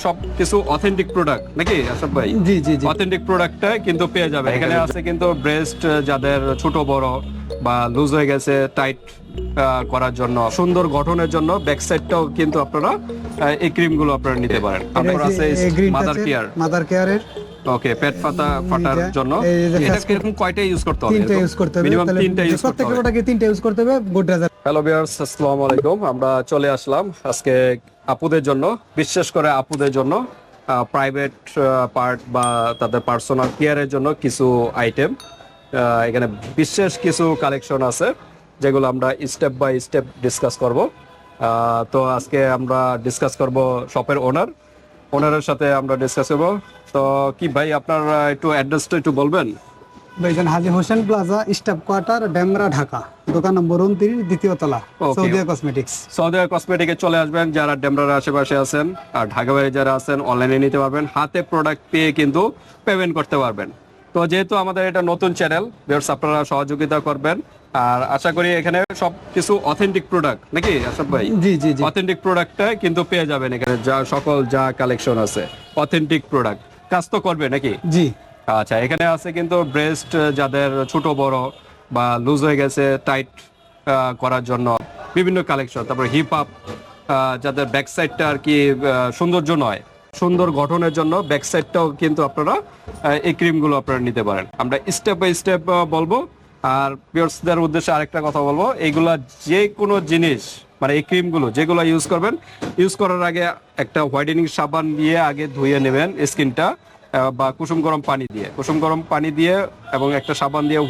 সব কিছু authentic product নাকি আশাফ ভাই? জি জি জি। অথেন্টিক প্রোডাক্টটা কিন্তু পেয়ে যাবে। এখানে আছে কিন্তু ব্রেস্ট যাদের ছোট বড় বা লুজ হয়ে গেছে টাইট করার জন্য সুন্দর গঠনের জন্য ব্যাক সাইডটাও কিন্তু আপনারা এই ক্রিমগুলো আপনারা নিতে পারেন। তারপর আছে মাদার কেয়ার মাদার কেয়ারের ওকে পেট ফাটা ফাটার জন্য। এটা কীরকম কয়টা ইউজ করতে হবে? তিনটা ইউজ করতে হবে মিনিমাম তিনটা ইউজ করতে প্রত্যেকটা হবে। প্রোডাক্টে তিনটা ইউজ করতে হবে গোডরেজ হ্যালো ভিউয়ার্স আসসালামু আলাইকুম আমরা চলে আসলাম আজকে আপুদের জন্য, বিশেষ করে আপুদের জন্য প্রাইভেট পার্ট বা তাদের পার্সোনাল কেয়ারের জন্য কিছু আইটেম এখানে বিশেষ কিছু কালেকশন আছে, যেগুলো আমরা স্টেপ বাই স্টেপ ডিসকাস করব। তো আজকে আমরা ডিসকাস করব শপের ওনার ওনারের সাথে আমরা ডিসকাস করব। তো কি ভাই, আপনার একটু অ্যাড্রেসটা একটু বলবেন? ভাইজান Haji Hossain plaza staff quarter Demra Dhaka. দোকান নম্বর উনত্রিশ দ্বিতীয় তলা সৌদিয়া কসমেটিক্স সৌদি কসমেটিকে চলে আসবেন যারা ডেমরার আশেপাশে আছেন আর ঢাকা বাইরে যারা আছেন অনলাইনে নিতে পারবেন। হাতে প্রোডাক্ট পেয়ে কিন্তু পেমেন্ট করতে পারবেন। তো যেহেতু আমাদের এটা নতুন চ্যানেল ভিউয়ার্স আপনারা সহযোগিতা করবেন। আর আশা করি এখানে সব কিছু অথেন্টিক প্রোডাক্ট নাকি আশাফ ভাই? জি জি জি। অথেন্টিক প্রোডাক্টটা কিন্তু পেয়ে যাবেন এখানে যা সকল যা কালেকশন আছে অথেন্টিক প্রোডাক্ট কাজ তো করবে নাকি? জি। আচ্ছা এখানে আছে কিন্তু ব্রেস্ট যাদের ছোট, বড় বা লুজ হয়ে গেছে টাইট করার জন্য বিভিন্ন কালেকশন তারপর হিপ আপ যাদের ব্যাক সাইডটা আর কি সৌন্দর্য নয়, সুন্দর গঠনের জন্য ব্যাক সাইডটাও কিন্তু আপনারা এই ক্রিমগুলো আপনারা নিতে পারেন। আমরা স্টেপ বাই স্টেপ বলব। আর পিওর্সদের উদ্দেশ্যে আরেকটা কথা বলব এইগুলা যে কোনো জিনিস মানে এই ক্রিমগুলো যেগুলো ইউজ করবেন ইউজ করার আগে একটা হোয়াইটেনিং সাবান দিয়ে আগে ধুয়ে নেবেন স্কিনটা বা কুসুম গরম পানি দিয়ে। কুসুম গরম পানি দিয়ে এবং একটা সাবান দিয়ে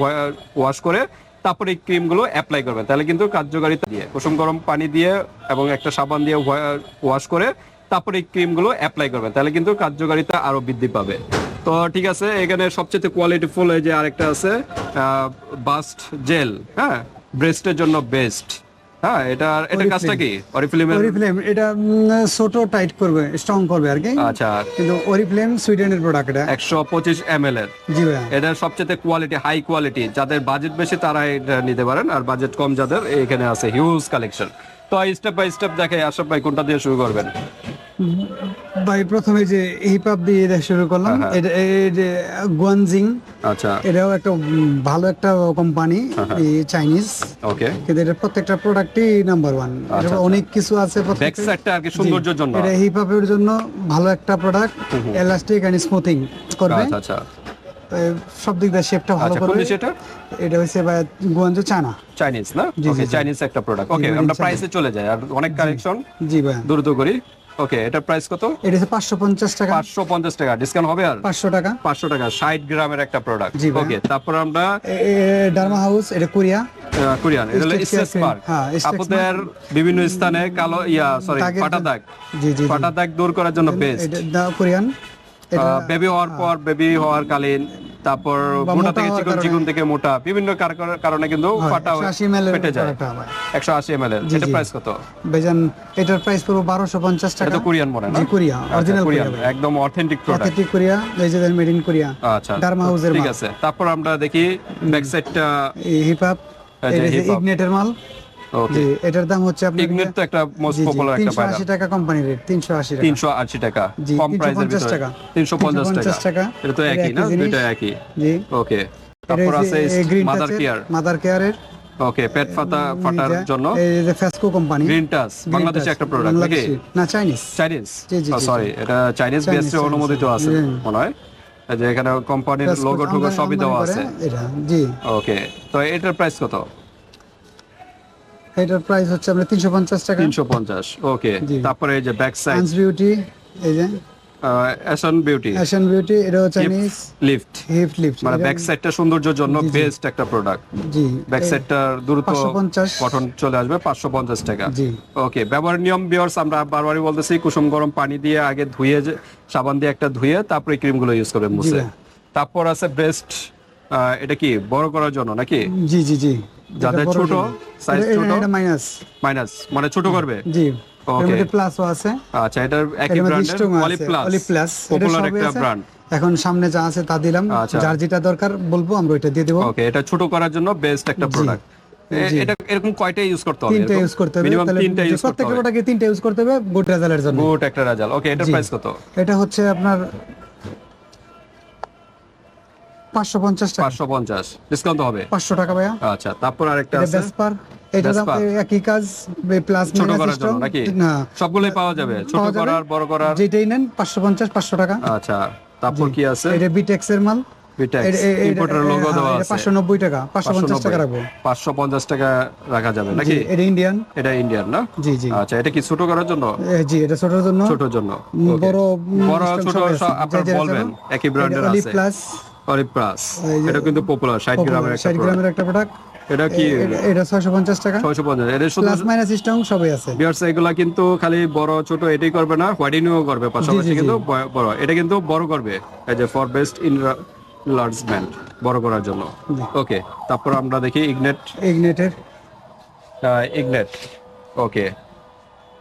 ওয়াশ করে তারপরে এই ক্রিমগুলো অ্যাপ্লাই করবেন। তাহলে কিন্তু কার্যকারিতা দিয়ে। কুসুম গরম পানি দিয়ে এবং একটা সাবান দিয়ে ওয়াশ করে তারপরে এই ক্রিমগুলো অ্যাপ্লাই করবেন। তাহলে কিন্তু কার্যকারিতা আরও বৃদ্ধি পাবে। তো ঠিক আছে, এখানে সবচেয়ে কোয়ালিটি ফুল এই যে আরেকটা আছে বাস্ট জেল হ্যাঁ? ব্রেস্টের জন্য বেস্ট হ্যাঁ এটা এটা কাজটা কি? অরিফিলিমের অরিফ্লেম এটা ছোট টাইট করবে স্ট্রং করবে আর কি। আচ্ছা। কিন্তু ওরিফ্লেম সুইডেনের প্রোডাক্ট এটা। একশো পঁচিশ এম এর। জি ভাই এটা সবচেয়ে কোয়ালিটি হাই কোয়ালিটি যাদের বাজেট বেশি তারা এটা নিতে পারেন। আর বাজেট কম যাদের এখানে আছে হিউজ কালেকশন তো স্টেপ বাই স্টেপ দেখে আশরাফ ভাই কোনটা দিয়ে শুরু করবেন? ভাই প্রথমে যে হিপ হপ দিয়ে এটা শুরু করলাম হ্যাঁ, এটা এই যে গুয়ানজিং আচ্ছা। এটাও একটা ভালো একটা কোম্পানি হ্যাঁ, চাইনিজ ওকে কিন্তু এটা প্রত্যেকটা প্রোডাক্টই নাম্বার ওয়ান অনেক কিছু আছে প্রত্যেকটা। আর কি সৌন্দর্যের জন্য। এটা হিপ হপের জন্য ভালো একটা প্রোডাক্ট এলাস্টিক এন্ড স্মুথিং করবে। আচ্ছা আচ্ছা। সব দিক দিয়ে শেপটা ভালো আচ্ছা করবে। দেশে এটা? এটা হচ্ছে ভাই গুয়ানজো চায়না চাইনিজ না? ওকে চাইনিজ একটা প্রোডাক্ট ওকে আমরা প্রাইসে চলে যাই। আর অনেক কালেকশন জি ভাই। দ্রুত করি। ওকে এটা প্রাইস কত? এটা হচ্ছে পাঁচশো পঞ্চাশ টাকা। পাঁচশো পঞ্চাশ টাকা। ডিসকাউন্ট হবে আর? পাঁচশো টাকা। পাঁচশো টাকা ষাট গ্রামের একটা প্রোডাক্ট ওকে তারপর আমরা ডার্মা হাউস এটা কোরিয়া কোরিয়ান এটা হলো স্টেটস মার্ক হ্যাঁ, আপনাদের বিভিন্ন স্থানে কালো ইয়া সরি পাটা দাগ জি জি পাটা দাগ দূর করার জন্য বেস্ট এটা কোরিয়ান বেবি হওয়ার পর বেবি হওয়ার কালীন তারপর মোটা থেকে চিকন চিকন থেকে মোটা বিভিন্ন কারণে কিন্তু ফাটা 180 ফেটে যায়। product আমার। একশো আশি এম এল এর। জি, এটা প্রাইস কত? ভাইজান এটার প্রাইস পঞ্চাশ এটা টাকা। তো কোরিয়ান মনে হয় না? জি কোরিয়া আচ্ছা, অরিজিনাল কোরিয়ান কোরিয়া একদম অথেন্টিক প্রোডাক্ট অথেন্টিক কোরিয়া এই যে মেড ইন কোরিয়া। আচ্ছা ডার্মা হাউসের ঠিক আছে। তারপর আমরা দেখি ব্যাক সাইডটা এই হিপ হপ আচ্ছা, এটা hip ইগনেটের মাল। জি এটার দাম হচ্ছে আপনার ইগনেট তো একটা মোস্ট পপুলার একটা তিনশো পায়রা আশি টাকা কোম্পানি রেট তিনশো আশি টাকা। তিনশো আশি টাকা কম প্রাইসের 350 ভিতরে। টাকা। তিনশো পঞ্চাশ 350 টাকা। এটা তো একই না? দুইটা একই? জি। ওকে তারপর আছে মাদার কেয়ার মাদার কেয়ারের ওকে পেট ফাটা ফাটার জন্য এই যে ফেসকো কোম্পানি গ্রিন টাচ বাংলাদেশে একটা প্রোডাক্ট নাকি? না চাইনিজ চাইনিজ সরি এটা চাইনিজ Chinese, বেসে অনুমোদিত আছে মনে হয়? যে এখানে কোম্পানির লোগো টোগো সবই দেওয়া আছে। এটা জি। ওকে তো এটার প্রাইস কত? এটার প্রাইস হচ্ছে আমরা তিনশো পঞ্চাশ টাকা। তিনশো পঞ্চাশ ওকে তারপরে এই যে ব্যাক সাইড আন্স বিউটি এই যে। অ্যাশন বিউটি অ্যাশন বিউটি এটাও চাইনিজ লিফট হিপ লিফট মানে ব্যাক সাইডটা সৌন্দর্যের জন্য বেস্ট একটা প্রোডাক্ট জি ব্যাক সাইডটার দ্রুত 550 গঠন চলে আসবে পাঁচশো পঞ্চাশ টাকা। জি। ওকে ব্যবহার নিয়ম বিয়ার্স আমরা বারবারই বলতেছি কুসুম গরম পানি দিয়ে আগে ধুয়ে সাবান দিয়ে একটা ধুয়ে তারপরে ক্রিমগুলো ইউজ করবে মুছে। তারপর আছে ব্রেস্ট এটা কি বড় করার জন্য নাকি? জি জি জি। যাদের ছোট, এটা- ছোট? এটা মাইনাস মাইনাস মানে ছোট করবে। জি মধ্যে প্লাসও আছে। আচ্ছা এটার একই ব্র্যান্ডের olive plus olive plus popular একটা ব্র্যান্ড এখন সামনে যা আছে তা দিলাম। আচ্ছা। যার যেটা দরকার বলব আমরা ওইটা দিয়ে দেবো। ওকে এটা ছোট করার জন্য বেস্ট একটা প্রোডাক্ট এটা এরকম কয়টা ইউজ করতে হবে? তিনটা ইউজ করতে হবে। মিনিমাম তিনটা ইউজ করতে প্রত্যেকটা হবে। প্রোডাক্টে তিনটা ইউজ করতে হবে গুড রেজাল্টের জন্য। গুড একটা রেজাল্ট ওকে এটার প্রাইস কত? এটা হচ্ছে আপনার পাঁচশো পঞ্চাশ পাঁচশো পঞ্চাশ। ডিসকাউন্ট হবে? পাঁচশো টাকা ভাইয়া। আচ্ছা তারপর আরেকটা আছে? ভেসপার এটা একই কাজ প্লাস ছোট করার জন্য নাকি? না। সবগুলোই পাওয়া যাবে? ছোট করার বড় করার? যেটাই নেন পাঁচশো পঞ্চাশ পাঁচশো টাকা। আচ্ছা তারপর কি আছে? এটা বিটেক্স এর মাল। বিটেক্স এটা- এ- এটা- ইম্পোর্টার লোগো হ্যাঁ, দেওয়া আছে। পাঁচশো নব্বই টাকা। পাঁচশো পঞ্চাশ টাকা রাখব। পাঁচশো পঞ্চাশ টাকা রাখা যাবে নাকি? এটা ইন্ডিয়ান এটা ইন্ডিয়ান না? জি জি। আচ্ছা এটা কি ছোট করার জন্য? জি এটা ছোটর জন্য। ছোটর জন্য। বড় বড় ছোট আপনারা বলবেন একই ব্র্যান্ডের আছে। প্লাস যে- এটা কিন্তু পপুলার 60 গ্রামের একটা ষাট গ্রামের একটা প্রোডাক্ট এটা কি? এটা ছয়শো পঞ্চাশ টাকা। 650 এটা শুধু প্লাস মাইনাস সিস্টেম সবই আছে। বিয়ার্স এগুলা কিন্তু খালি বড় ছোট এটাই করবে না হোয়াইডিংও করবে। পাশাপাশি। কিন্তু বড়। এটা কিন্তু বড় করবে। এই যে ফর বেস্ট ইন লার্জমেন্ট বড় করার জন্য। ওকে তারপর আমরা দেখি ইগনেট ইগনেটের ইগনেট ওকে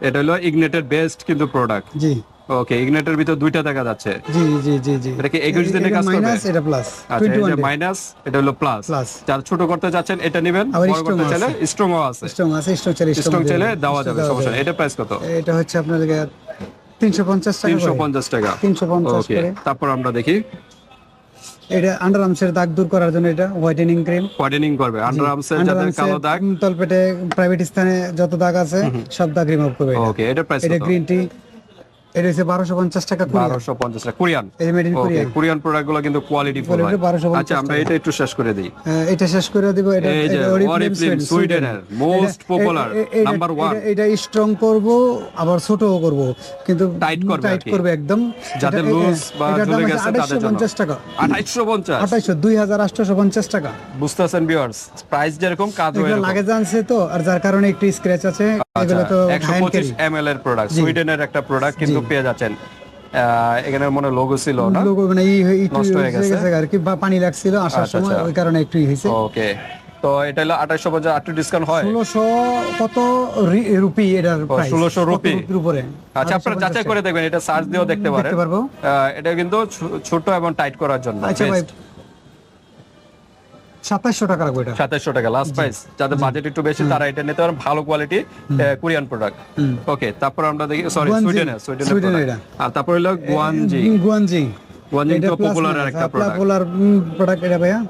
এটা হলো ইগনেটের বেস্ট কিন্তু প্রোডাক্ট জি। ওকে ইগনেটের ভিতর দুইটা দেখা যাচ্ছে। জি জি জি জি। এটা কি 21 দিনে কাজ করবে? মাইনাস এটা প্লাস আচ্ছা যে মাইনাস এটা হলো প্লাস। যারা ছোট করতে যাচ্ছেন এটা নেবেন বড় করতে চাইলে স্ট্রংও আছে। স্ট্রং আছে স্ট্রং চাইলে স্ট্রং চাইলে দেওয়া যাবে সমস্যা এটা প্রাইস কত? এটা হচ্ছে আপনার তিনশো পঞ্চাশ টাকা তিনশো পঞ্চাশ টাকা। তিনশো পঞ্চাশ ওকে করে। তারপর আমরা দেখি। এটা আন্ডার আর্মসের দাগ দূর করার জন্য এটা হোয়াইটেনিং ক্রিম হোয়াইটেনিং করবে। আন্ডার আর্মসের যাদের কালো দাগ। তলপেটে প্রাইভেট স্থানে যত দাগ আছে সব দাগ রিমুভ করবে এটা। ওকে এটা প্রাইস এটা গ্রিন টি এটা হচ্ছে টাকা কোরিয়ান। মেড ইন কিন্তু কোয়ালিটি ফুল 1250 আচ্ছা আমরা এটা একটু শেষ করে দিই। এটা শেষ করে দিব। এটা এই যে এটা Oriflame Oriflame, Sweden, সুইডেনের most এটা- popular, এ- এ- এটা- number one. এটা- এটা স্ট্রং করব আবার ছোটও করব। কিন্তু Tight করবে টাইট আর করবে একদম। যাদের লুজ বা ঝুলে গেছে তাদের 2850 টাকা। আঠাইশশো পঞ্চাশ। আঠাইশো দুই হাজার আটশোশো পঞ্চাশ টাকা বুঝতেছেন ভিউয়ার্স প্রাইস যেরকম লাগে জানছে তো আর যার কারণে একটু স্ক্র্যাচ আছে। একশো পঁচিশ এম এর প্রোডাক্ট সুইডেনের একটা প্রোডাক্ট কিন্তু পেয়ে যাচ্ছেন। আহ, এখানে মনে লোগো ছিল না? লোগো মানে ই একটু নষ্ট হয়ে গেছে। গেছে আর কি পানি লাগছিল আসার আচ্ছা, সময় আচ্ছা। ওই কারণে একটু হয়েছে। ওকে তো এটা হলো আঠাশশো পঞ্চাশ আটটু ডিসকাউন্ট হয়? ষোলোশো কত রুপি এটার 1600 রুপি? উপরে? আচ্ছা আপনারা যাচাই করে দেখবেন এটা সার্চ দিয়েও দেখতে পারেন। এটা কিন্তু ছোট এবং টাইট করার জন্য আচ্ছা ভাই সাতাশশো টাকা রাখব এটা। টাকা লাস্ট প্রাইস যাদের বাজেট একটু বেশি তারা এটা নিতে পারেন ভালো কোয়ালিটি কোরিয়ান প্রোডাক্ট ওকে তারপর আমরা দেখি সরি সুইডেনের সুইডেনের আর তারপর হলো গুয়ানজি গুয়ানজি গুয়ানজি তো পপুলার একটা প্রোডাক্ট পপুলার প্রোডাক্ট এটা ভাইয়া?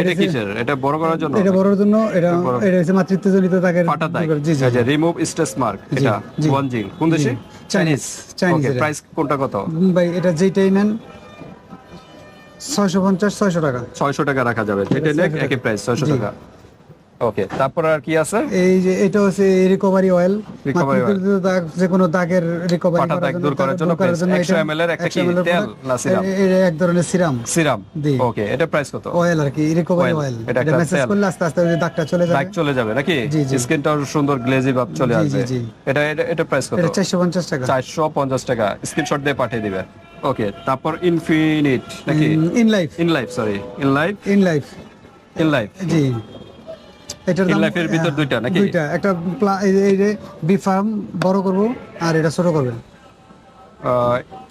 এটা কিসের? এটা বড় করার জন্য? এটা বড়র জন্য এটা এটা হচ্ছে মাতৃত্বজনিত দাগের ফাটা দাগ জি জি রিমুভ স্ট্রেস মার্ক এটা। গুয়ানজি কোন দেশে? চাইনিজ চাইনিজ প্রাইস কোনটা কত? ভাই এটা যেটাই নেন ছয়শো পঞ্চাশ ছয়শো টাকা। 600 টাকা রাখা যাবে। নেক একই প্রাইস 600 টাকা। ওকে তারপর আর কি আছে? এই যে এটা হচ্ছে রিকভারি অয়েল। দাগ যে কোনো দাগের রিকভারি ফাটা দূর করার জন্য 100 ml এর একটা কি তেল না সিরাম? এটা এক ধরনের সিরাম। সিরাম। ওকে এটা প্রাইস কত? অয়েল আর কি রিকভারি অয়েল এটা এটা মেসেজ করলে আস্তে আস্তে ওই দাগটা চলে যাবে। দাগ চলে যাবে নাকি? জি। সুন্দর গ্লেজি ভাব চলে আসবে। এটা এটা- প্রাইস কত? এটা চারশো পঞ্চাশ টাকা। 450 টাকা। স্ক্রিনশট দিয়ে পাঠিয়ে দিবে। ওকে তারপর ইনফিনিট নাকি? In life in life sorry in life in life in life জি। এটার দাম life ভিতর হ্যাঁ, দুইটা নাকি? দুইটা। একটা এই যে- বি ফার্ম বড় করব আর এটা ছোট করবে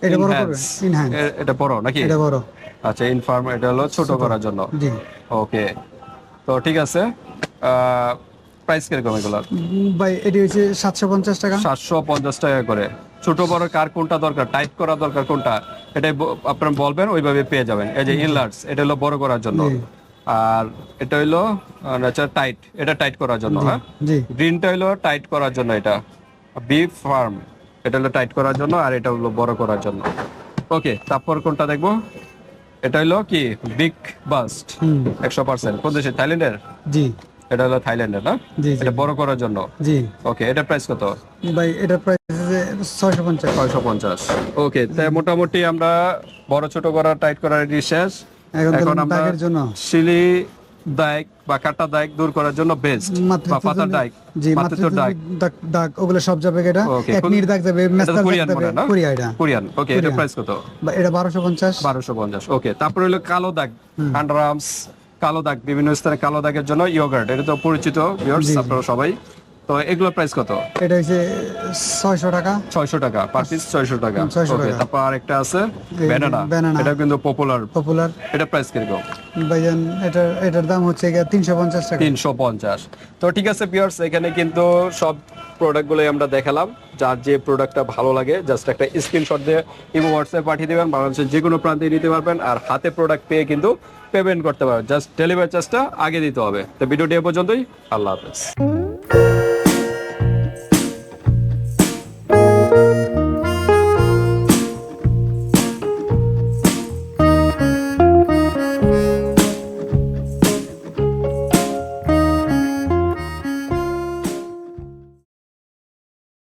এটা বড় করবে? Enhance। এটা বড় নাকি? এটা বড়। আচ্ছা ইনফার্ম এটা হলো ছোট করার জন্য। জি। ওকে। তো ঠিক আছে। প্রাইস কীরকম এগুলো? ভাই এটি হচ্ছে সাতশো পঞ্চাশ টাকা। সাতশো পঞ্চাশ টাকা করে। ছোট বড় কার কোনটা দরকার? টাইট করা দরকার কোনটা? এটাই আপনারা বলবেন ওইভাবে পেয়ে যাবেন। এই যে ইনলার্স এটা হলো বড় করার জন্য। আর এটা হইল টাইট এটা টাইট করার জন্য হ্যাঁ? জি। গ্রিনটা হলো টাইট করার জন্য এটা। বিফ ফার্ম এটা হলো টাইট করার জন্য আর এটা হলো বড় করার জন্য। ওকে তারপর কোনটা দেখব? এটা হলো কি? বিগ বাস্ট একশো পার্সেন্ট। কোন দেশে? থাইল্যান্ডের? জি। এটা হলো থাইল্যান্ডের না? এটা বড় করার জন্য? জি। ওকে এটা প্রাইস কত? ভাই এটা প্রাইস ছয়শো পঞ্চাশ। ছয়শো পঞ্চাশ। ওকে তাই মোটামুটি আমরা বড় ছোট করা টাইট করার শেষ। এখন আমরা শিলি দাগ বা কাটা দাগ দূর করার জন্য বেস্ট বা পাতা দাগ জি দাগ। দাগ ওগুলো সব যাবে এটা? এক দাগ যাবে কোরিয়ান কোরিয়ান ওকে এটা প্রাইস কত? এটা বারোশো পঞ্চাশ। বারোশো পঞ্চাশ ওকে তারপরে হলো কালো দাগ আন্ডারআর্মস কালো দাগ বিভিন্ন স্থানে কালো দাগের জন্য ইয়োগার্ট এটা তো পরিচিত ভিউয়ার্স আপনারা সবাই। তো এগুলোর প্রাইস কত? এটা হচ্ছে ছয়শো টাকা। ছয়শো টাকা পার পিস ছয়শো টাকা। হুম, 600 ওকে। তারপর আরেকটা আছে ব্যানানা এটা কিন্তু পপুলার পপুলার এটা প্রাইস কীরকম? ভাইজান এটার এটার দাম হচ্ছে তিনশো পঞ্চাশ টাকা। তিনশো পঞ্চাশ। তো ঠিক আছে পিয়ার্স এখানে কিন্তু সব প্রোডাক্টগুলোই আমরা দেখালাম। যার যে প্রোডাক্টটা ভালো লাগে জাস্ট একটা স্ক্রিনশট দিয়ে ইমো হোয়াটসঅ্যাপ পাঠিয়ে দেবেন। বাংলাদেশের যে কোনো প্রান্তে নিতে পারবেন। আর হাতে প্রোডাক্ট পেয়ে কিন্তু পেমেন্ট করতে পারবেন। জাস্ট ডেলিভারি চার্জটা আগে দিতে হবে। তো ভিডিওটি এ পর্যন্তই। আল্লাহ হাফেজ।